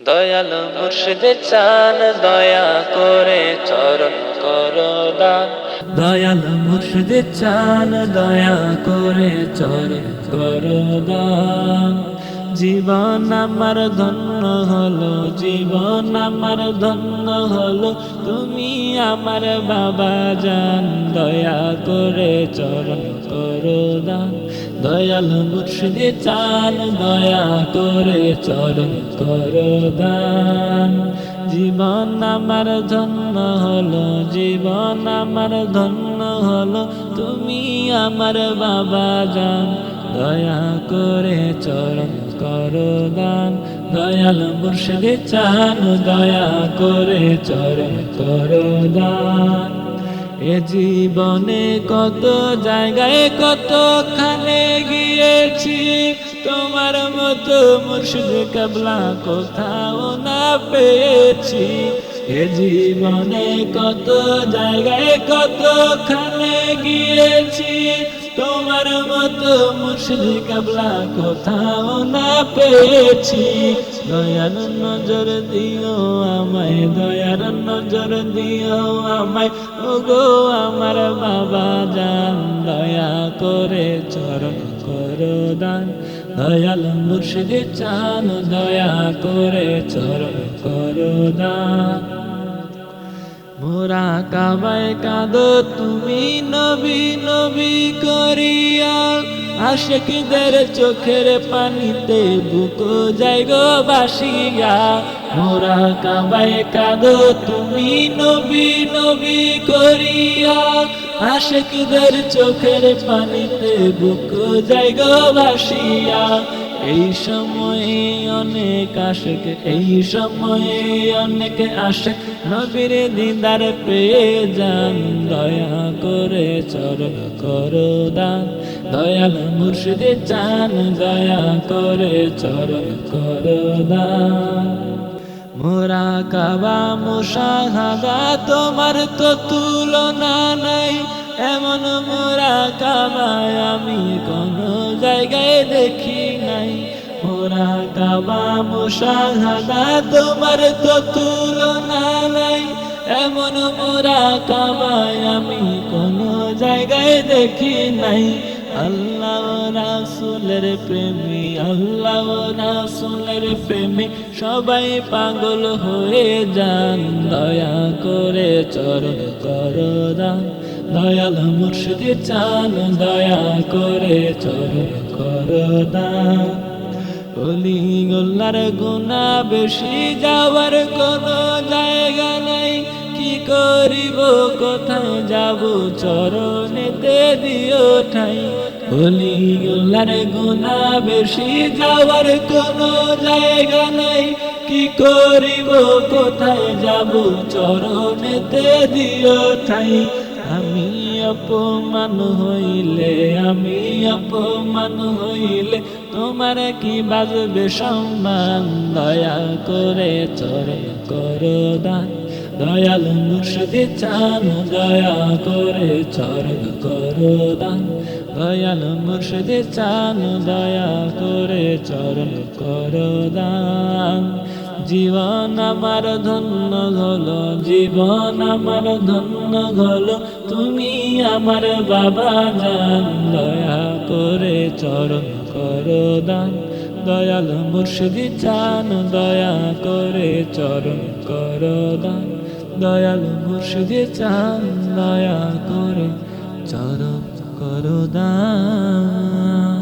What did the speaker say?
দয়াল মুর্শিদ চান, দয়া করে চরণ করো দান। দয়াল মুর্শিদ চান, দয়া করে চরণ করো দান। জীবন আমার ধন্য হলো, জীবন আমার ধন্য হলো। তুমি আমার বাবা জান, দয়া করে চরণ করো দান। দয়াল মুর্শিদে চান, দয়া করে চরণ করো দান। জীবন আমার ধন্য হলো, জীবন আমার ধন্য হলো। তুমি আমার বাবা জান, দয়া করে চরণ করো দান দয়াল মুর্শিদে চান, দয়া করে চরণ করো দান এ জীবনে কত জায়গায় কত খানে গিয়েছি, তোমার মতো মুর্শিদ কাবলা কোথাও না পেয়েছি। এ জীবনে কত জায়গায় কত খানে গিয়েছি তোমার মতো মুর্শিদ কাবলা কোথাও না পেয়েছি। দয়ার নজর দিও আমায়, দয়ার নজর দিও আমায়। ওগো আমার বাবা জান দয়া করে চরণ করো দান। দয়াল মুর্শিদ চান, দয়া করে চরণ করো দান। মোরা কাবায় কাঁদো, তুমি নবী নবী করিয়া। আশেকদের চোখের পানিতে বুক যাই গো বাসিয়া। মোরা কাবায় কাঁদো, তুমি নবী নবী করিয়া। আশেকদের চোখের পানিতে বুকো যাই গো বাসিয়া। এই সময়ে অনেক আশেক, এই সময়ে অনেক আশেক। নবীর দিদার পেয়ে যান দয়া করে চর করো দান। দয়াল মুর্শিদে চান, দয়া করে চর করো দান। মোরা কাবা মুশাহাদা, তোমার তো তুলনা নাই। এমন মোরা কাবায় আমি কোনো জায়গায় দেখি নাই। মোরা কাবা মুশাহাদা, তোমার তো তুলনা নাই। এমন মোরা কাবায় আমি কোনো জায়গায় দেখি নাই। আল্লাহ রাসুলের প্রেমী, আল্লাহ রাসুলের প্রেমী, সবাই পাগল হয়ে যান। দয়া করে চরণ করো দান দয়াল মুর্শিদ চান দয়া করে চরণ করো দান অলি গোল্লার গুণা বেশি যাওয়ার কোনো জায়গা নাই। কি করিব কোথায় যাব, চরণেতে দিও ঠাই। অলি গোল্লার গুণা বেশি যাওয়ার কোনো জায়গা নাই। কি করিব, কোথায় যাব, চরণেতে দিও ঠাই। আমি অপমান হইলে, আমি অপমান হইলে তোমার কি বাজবে সম্মান? দয়া করে চরণ করো দান। দয়াল মুর্শিদ চান, দয়া করে চরণ করো দান। দয়াল মুর্শিদ চান, দয়া করে চরণ করো দান। জীবন আমার ধন্য হলো, জীবন আমার ধন্য হলো, তুমি আমার বাবা জান, দয়া করে চরণ করো দান, দয়াল মুর্শিদ চান দয়া করে চরণ করো দান, দয়াল মুর্শিদ চান দয়া করে চরণ করো দান।